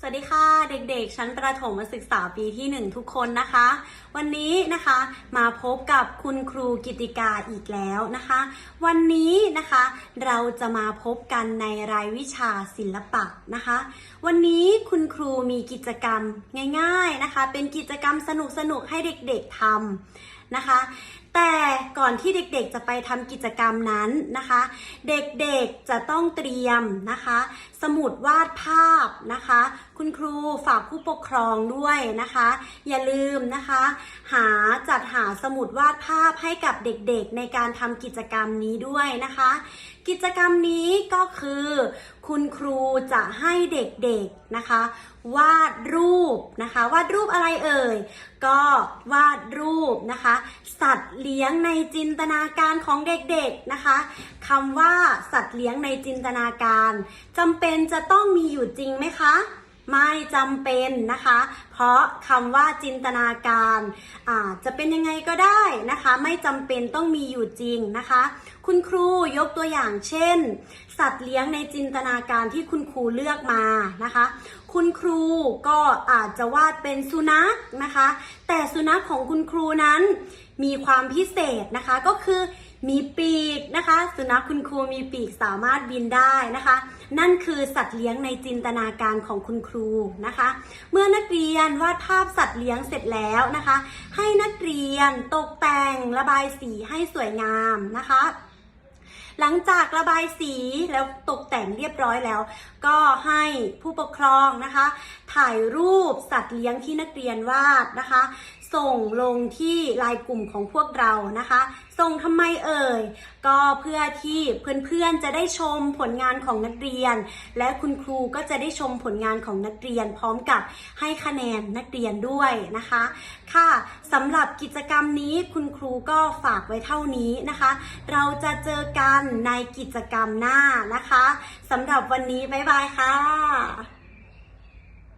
สวัสดีค่ะเด็กๆ ชั้นประถมศึกษาปีที่ 1 ทุกคนนะคะ วันนี้นะคะมาพบกับคุณครูกิติกาอีกแล้วนะคะ วันนี้นะคะเราจะมาพบกันในรายวิชาศิลปะนะคะ วันนี้คุณครูมีกิจกรรมง่าย ๆนะคะ เป็นกิจกรรมสนุกๆให้เด็กๆทำ นะคะ แต่ก่อนที่เด็กๆจะไปทำกิจกรรมนั้นนะคะ เด็กๆจะต้องเตรียมนะคะ สมุดวาดภาพนะคะ คุณครูฝากผู้ปกครองด้วยนะคะ อย่าลืมนะคะ หาจัดหาสมุดวาดภาพให้กับเด็กๆ ในการทำกิจกรรมนี้ด้วยนะคะ กิจกรรมนี้ก็คือ คุณครูจะให้เด็กๆนะคะ วาดรูปนะคะ วาดรูปอะไรเอ่ย ก็วาดรูปนะคะ สัตว์เลี้ยงในจินตนาการของเด็กๆนะคะคำว่าสัตว์เลี้ยงในจินตนาการจำเป็นจะต้องมีอยู่จริงไหมคะ ไม่จำเป็นนะคะ เพราะคำว่าจินตนาการอาจจะเป็นยังไงก็ได้นะคะ ไม่จำเป็นต้องมีอยู่จริงนะคะ คุณครูยกตัวอย่างเช่น สัตว์เลี้ยงในจินตนาการที่คุณครูเลือกมานะคะ คุณครูก็อาจจะวาดเป็นสุนัขนะคะ แต่สุนัขของคุณครูนั้นมีความพิเศษนะคะก็คือ มีปีกนะคะ สุนัขคุณครูมีปีกสามารถบินได้นะคะ นั่นคือสัตว์เลี้ยงในจินตนาการของคุณครูนะคะ เมื่อนักเรียนวาดภาพสัตว์เลี้ยงเสร็จแล้วนะคะ ให้นักเรียนตกแต่งระบายสีให้สวยงามนะคะ หลังจากระบายสีแล้วตกแต่งเรียบร้อยแล้ว ก็ให้ผู้ปกครองนะคะ ถ่ายรูปสัตว์เลี้ยงที่นักเรียนวาดนะคะ ส่งลงที่ไลน์กลุ่มของพวกเรานะคะ ส่งทำไมเอ่ย ก็เพื่อที่เพื่อนๆจะได้ชมผลงานของนักเรียน และคุณครูก็จะได้ชมผลงานของนักเรียน พร้อมกับให้คะแนนนักเรียนด้วยนะคะ ค่ะสำหรับกิจกรรมนี้คุณครูก็ฝากไว้เท่านี้นะคะ เราจะเจอกันในกิจกรรมหน้านะคะสำหรับวันนี้บ๊ายบายค่ะ